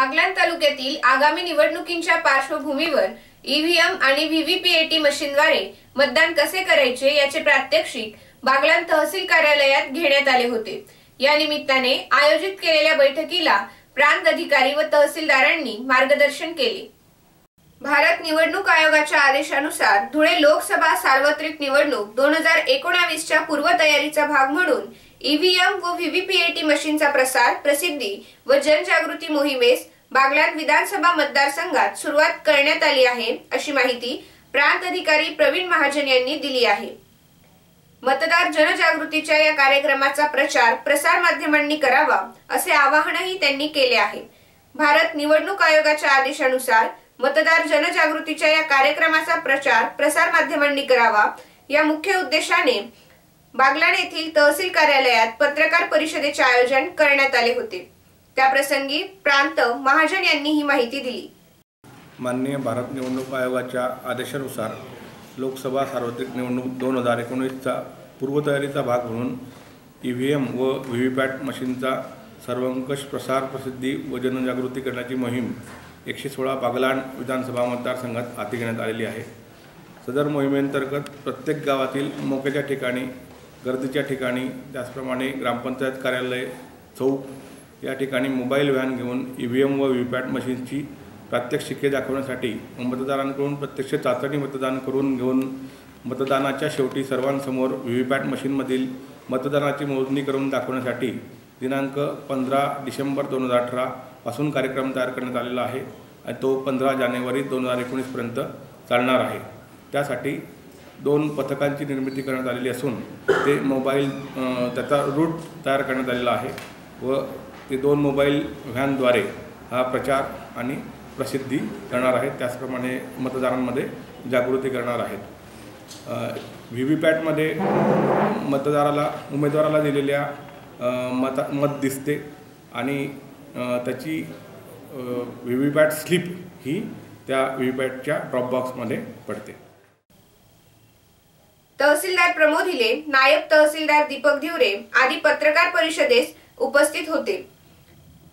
बागलाण तालुक्यातील आगामी निवडणुकींच्या पार्श्वभूमीवर ईव्हीएम आणि व्हीव्हीपीएटी मशीनद्वारे मतदान कसे करायचे याचे प्रात्यक्षिक बागलाण तहसील कार्यालयात घेण्यात आले होते. या निमित्ताने आयोजित केलेल्या बैठकीला प्रांत अधिकारी व तहसीलदारांनी मार्गदर्शन केले. भारत निवडणूक आयोगाच्या आदेशानुसार धुळे लोकसभा सार्वत्रिक निवडणूक दोन हजार एकोणावीसच्या पूर्वतयारीचा भाग म्हणून ईव्हीएम व व्हीव्हीपीएटी मशीनचा प्रसार प्रसिद्धी व जनजागृती मोहिमेस बागलाण विधानसभा मतदारसंघात सुरुवात करण्यात आली आहे अशी माहिती प्रांत अधिकारी प्रवीण महाजन यांनी दिली आहे. मतदार जनजागृतीच्या या कार्यक्रमाचा प्रचार प्रसार माध्यमांनी करावा असे आवाहनही त्यांनी केले आहे. भारत निवडणूक आयोगाच्या आदेशानुसार मतदार जनजागृतीच्या या कार्यक्रमाचा प्रचार प्रसार माध्यमांनी करावा या मुख्य उद्देशाने बागलाण येथील तहसील कार्यालयात पत्रकार परिषदेचे आयोजन करण्यात आले होते. त्याप्रसंगी प्रांत महाजन यांनी ही माहिती दिली. माननीय भारत निवडणूक आयोगाच्या आदेशानुसार लोकसभा सार्वत्रिक निवडणूक दोन हजार एकोणीसचा पूर्वतयारीचा भाग म्हणून ई व्ही एम व व्ही व्ही पॅट मशीनचा सर्वंकष प्रसार प्रसिद्धी व जनजागृती करण्याची मोहीम एकशे सोळा बागलाण विधानसभा मतदारसंघात हाती घेण्यात आलेली आहे. सदर मोहिमेअंतर्गत प्रत्येक गावातील मोक्याच्या ठिकाणी गर्दीच्या ठिकाणी त्याचप्रमाणे ग्रामपंचायत कार्यालय चौक या ठिकाणी मोबाईल व्हॅन घेऊन ई व्ही एम व व्ही पॅट मशीनची प्रात्यक्षिके दाखवण्यासाठी व मतदारांकडून प्रत्यक्ष चाचणी मतदान करून घेऊन मतदानाच्या शेवटी सर्वांसमोर व्ही व्ही पॅट मशीनमधील मतदानाची मोजणी करून दाखवण्यासाठी दिनांक पंधरा डिसेंबर दोन हजार अठरापासून कार्यक्रम तयार करण्यात आलेला आहे आणि तो पंधरा जानेवारी दोन हजार एकोणीसपर्यंत चालणार आहे. त्यासाठी दोन पथकांची निर्मिती करण्यात आलेली असून ते मोबाईल त्याचा रूट तयार करण्यात आलेला आहे व ते दोन मोबाईल व्हॅनद्वारे हा प्रचार आणि प्रसिद्धी करणार आहेत. त्याचप्रमाणे मतदारांमध्ये जागृती करणार आहेत. व्ही व्ही पॅटमध्ये मतदाराला उमेदवाराला दिलेल्या मता मत दिसते आणि त्याची व्ही व्ही पॅट स्लिप ही त्या व्ही व्ही पॅटच्या ड्रॉप बॉक्समध्ये पडते. तहसीलदार प्रमोद हिले नायब तहसीलदार दीपक धिवरे आदी पत्रकार परिषदेस उपस्थित होते.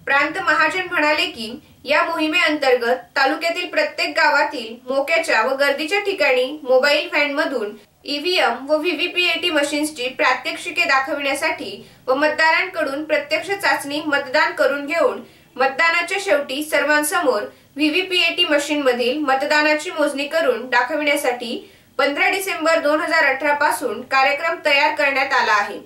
प्रांत महाजन म्हणाले की या मोहिमेअंतर्गत तालुक्यातील प्रत्येक गावातील मोक्याच्या व गर्दीच्या ठिकाणी मोबाईल व्हॅनमधून ईव्हीएम व व्हीव्हीपीएटी मशीन्सची प्रात्यक्षिके दाखविण्यासाठी व मतदारांकडून प्रत्यक्ष चाचणी मतदान करून घेऊन मतदानाच्या शेवटी सर्वांसमोर व्हीव्हीपीएटी मशीनमधील मतदानाची मोजणी करून दाखविण्यासाठी पंधरा डिसेंबर दोन हजार अठरा पासून कार्यक्रम तयार करण्यात आला आहे.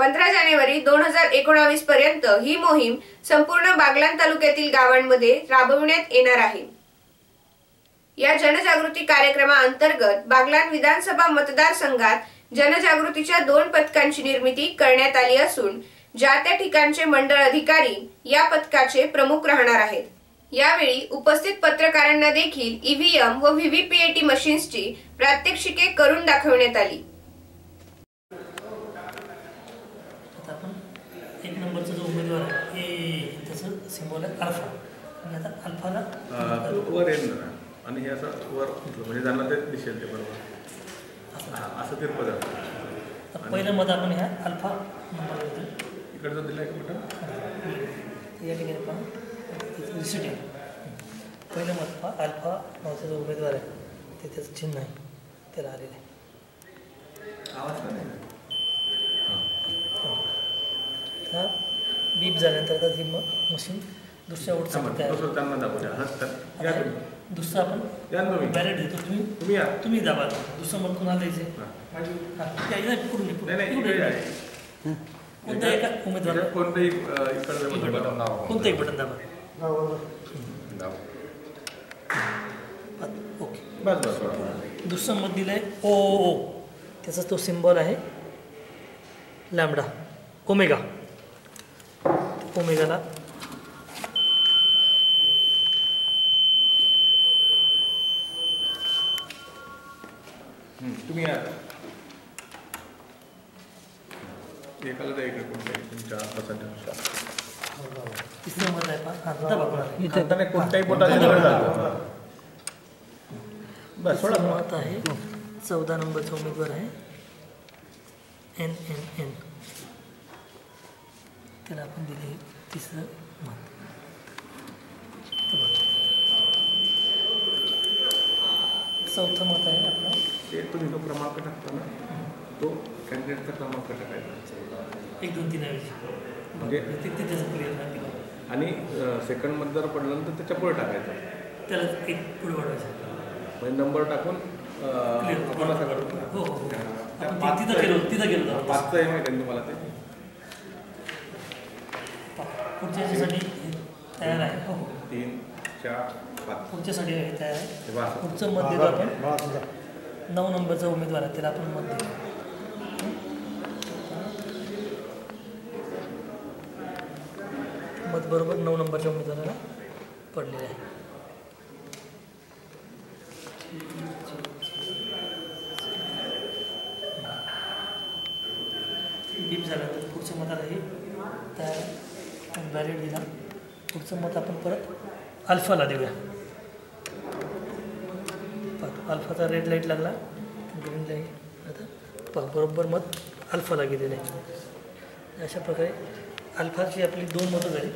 पंधरा जानेवारी दोन हजार एकोणावीस पर्यंत ही मोहीम संपूर्ण बागलान तालुक्यातील गावांमध्ये राबविण्यात येणार आहे. या जनजागृती कार्यक्रमाअंतर्गत बागलान विधानसभा मतदारसंघात जनजागृतीच्या दोन पथकांची निर्मिती करण्यात आली असून ज्या त्या ठिकाणचे मंडळ अधिकारी या पथकाचे प्रमुख राहणार आहेत. यावेळी उपस्थित पत्रकारांना देखील ईव्हीएम व व्हीव्हीपीएटी मशीन्सची प्रात्यक्षिके करून दाखवण्यात आली आता आपण एक नंबरचा जो उमेदवार आहे हे त्याचं सिम्बॉल आहे अल्फा. आता अल्फाला वर येईल ना. आणि हे असं वर म्हणजे त्यांना ते दिसेल ते बरोबर. असं. तिरपं जातं तर पहिलं मत आपण ह्या अल्फा नंबर इकडचं दिलं आहे का बटन? या ठिकाणी पण रिसिट आहे पहिलं मत पहा. अल्फा नावाचा जो उमेदवार आहे. ते त्याचं चिन्ह आहे. त्याला आलेलं आहे. आवाज नाही त्या बीप झाल्यानंतर आता ती मग मशीन दुसऱ्या दुसरं त्यांना आपण तुम्ही. बॅलेट तुम्ही. दाबा दुसरं कुणाला द्यायचं एका उमेदवार? कोणतंही बटन दाबा. कोणतं एक बटन दाबा. दाबा. ओके. बस बस बस. दुसरं मत दिलं आहे ओ ओ ओ. त्याचा तो सिम्बॉल आहे लॅमडा. ओमेगा. ओमेगाला हम्म, तुम्ही या एकाला द्या इकडे कोणत्याही तुमच्या मत आहे पहा हां दाबा कोणाला हाताने कोणत्याही बोटाने वर चालतं. बस सोडा. तिसरं मत आहे. चौदा नंबरचा उमेदवार आहे. N N N. त्याला आपण दिले तिसरं मत. ते. चौथं मत आहे आपलं. ते तुम्ही जो क्रमांक टाकता ना तो कॅन्डिडेटचा क्रमांक टाकायचा एक दोन तीन म्हणजे? आणि सेकंडमध्ये जर पडलं तर त्याच्या पुढे टाकायचं त्याला एक पुढे वाढवायचं म्हणजे नंबर टाकून. आपण असं करतो. हो, हो, हो. आपण पाचचं- तिथं गेलो तिथं गेलो. पाचचं आहे माहिती तुम्हाला ते पुढच्या याच्यासाठी तयार आहे हो. तीन चार पाच पुढच्यासाठी तयार आहे. पुढचं मत देतो आपण नऊ नंबरचा उमेदवार आहे त्याला आपण मत देतो बरोबर नऊ नंबरच्या उमेदवाराला पडलेले आहे. बीप झालं. तर पुढचं मताला हे. तयार दिला पुढचं मत आपण परत अल्फाला देऊया. अल्फाचा रेड लाइट लागला. ग्रीन लाइट आता बरोबर मत अल्फाला गेलेलं आहे. अशा प्रकारे अल्फाची आपली दोन मतं झाली.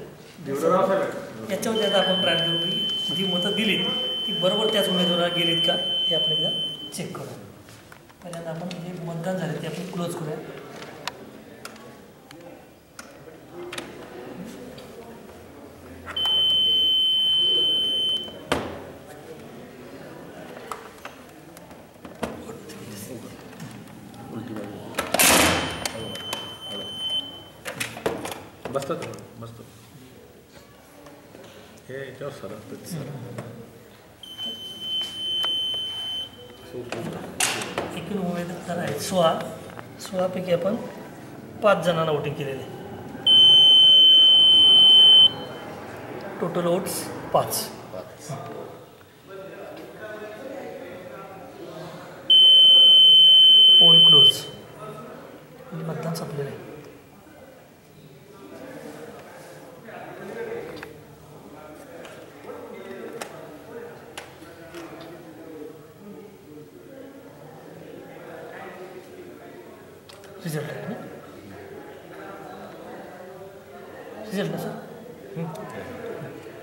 याच्यावरती आता आपण ट्राय करू की जी मतं दिलीत ती बरोबर त्याच उमेदवाराला गेलीत का हे आपण एकदा चेक करू पहिल्यांदा आपण जे मतदान झाले ते आपण क्लोज करूया. बसतात मस्त हे याच्यावर सरकतं एकूण उमेदवार आहेत सोळा सोळापैकी आपण पाच जणांना वोटिंग केलेले. टोटल वोट्स पाच पोल क्लोज म्हणजे मतदान संपलेलं आहे रिझल्ट आहे ना रिझल्ट सर हं.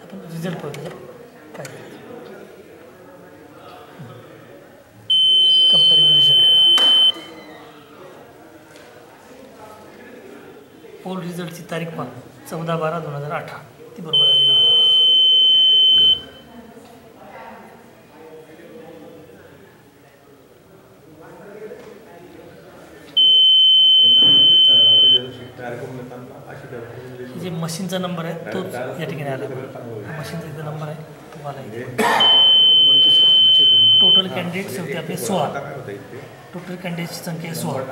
आपण रिझल्ट पाहू त्याचा काय कंपेरिंग रिझल्ट पोल रिझल्टची तारीख पहा चौदा बारा दोन हजार अठरा ती बरोबर आलेली आहे रिझल्ट शीट तयार करून देताना अशी करतो जे मशीनचा नंबर आहे तोच या ठिकाणी आला. हा मशीनचा इथं नंबर आहे तुम्हाला टोटल कॅन्डिडेट्स होते आपले सोळा. टोटल कॅन्डिडेटची संख्या आहे सोळा.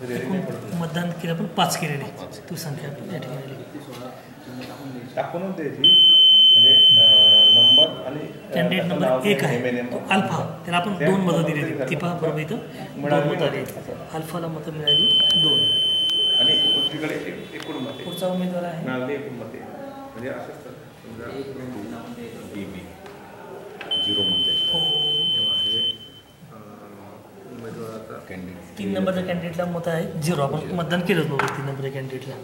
ते एकूण मतदान केलं पण पाच केलेले ती संख्या या ठिकाणी टाकूनच द्यायची म्हणजे कॅन्डिडेट नंबर एक आहे. तो. अल्फा त्याला आपण दोन मतं मतं दिलेली ते पहा बरोबर इथं? दोन मतं आली. अल्फाला मतं मिळाली दोन. आणि उजवीकडे एक एकूण मते पुढचा उमेदवार आहे. एकूण मते म्हणजे असं समजा बी बी. झिरो म्हणते. हो. तेव्हा अं, उमेदवाराचा कॅन्डिडेट तीन नंबरच्या कॅन्डिडेटला मतं आहे. झिरो. आपण मतदान केलंच बघू तीन नंबरच्या कॅन्डिडेटला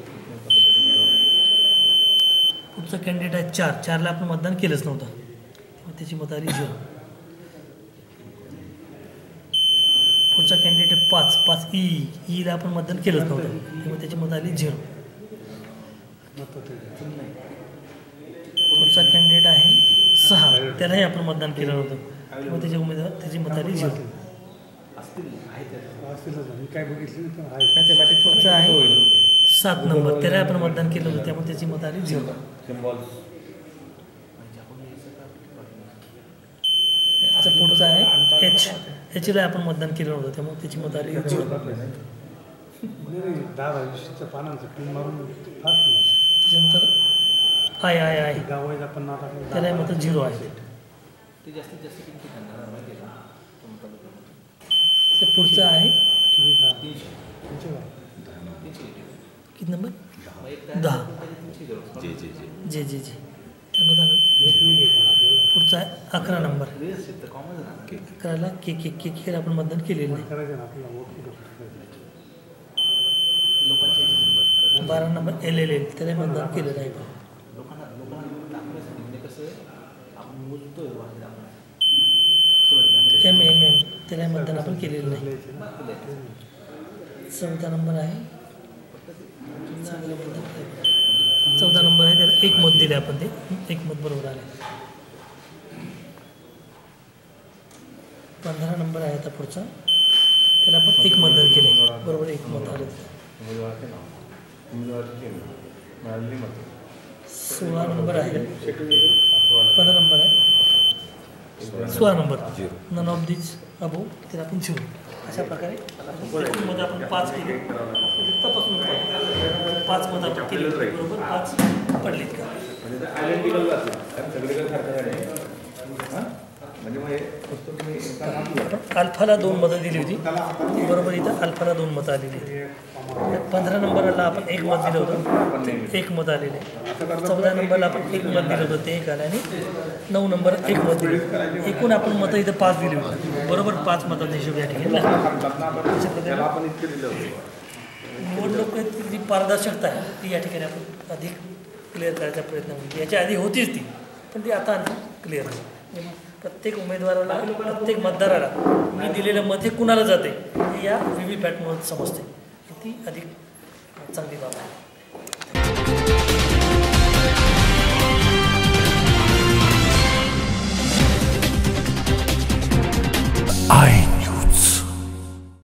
पुढचं कॅन्डिडेट आहे चार. चारला आपण मतदान केलंच नव्हतं. त्याची मतं आली झिरो पुढचा कॅन्डिडेट आहे पाच पाच ई ईला आपण मतदान केलंच नव्हतं. तेव्हा त्याची मतं आली झिरो. पुढचा कॅन्डिडेट आहे सहा. त्यालाही आपण मतदान केलं नव्हतं. तेव्हा त्याची उमेदवार त्याची मतं आली झिरो. पुढचं आहे सात नंबर. त्याला आपण मतदान केलं होतं. त्यामुळे त्याची मतं आली झिरो. त्याचा पुढचा आहे. एच एचला आपण मतदान केलं होतं त्यामुळे त्याची मतं आली त्याच्यानंतर आय आय आय. त्याला मतं झिरो आहे. ते पुढचं आहे. किती नंबर दहा जे जे जे जे जे जे. त्यामध्ये आलं. एक अकरा नंबर. अकराला के के के केला आपण मतदान केलेलं नाही. बारा नंबर एल एल एल त्याला मतदान केलेलं आहे. एम एम एम त्याला मतदान आपण केलेलं नाही. चौदा नंबर आहे. चौदा नंबर चौदा नंबर आहे त्याला एक मत दिले आपण ते. एक मत बरोबर आले पंधरा नंबर आहे आता पुढचा. त्याला आपण एक मतदान केले बरोबर एक मत आलं मतं. सोळा नंबर आहे. पंधरा नंबर आहे. सोळा number. None of this above त्याला आपण झिरो अशा प्रकारे मध्ये आपण पाच केले. तपासून. पाच. मत आपण केले. बरोबर? पाच पडलीत का? अल्फाला दोन मतं दिली होती. बरोबर इथं अल्फाला दोन मतं आलेली पंधरा नंबरला आपण एक मत दिलं होतं. एक मत आलेले चौदा नंबरला आपण एक मत दिलं होतं ते एक आलं आणि नऊ नंबर एक मत दिलं एकूण आपण मतं इथं पाच दिली होती. बरोबर पाच मतांचा हिशोब या ठिकाणी निवडणुकीत जी पारदर्शकता आहे ती या ठिकाणी आपण अधिक क्लिअर करायचा प्रयत्न केला याच्या आधी होतीच ती पण ती आता आणखी क्लिअर झाली. प्रत्येक उमेदवाराला प्रत्येक मतदाराला मी दिलेलं मत हे कुणाला जाते? हे या व्ही व्ही पॅटमधून समजते. ती अधिक चांगली बाब आहे. आय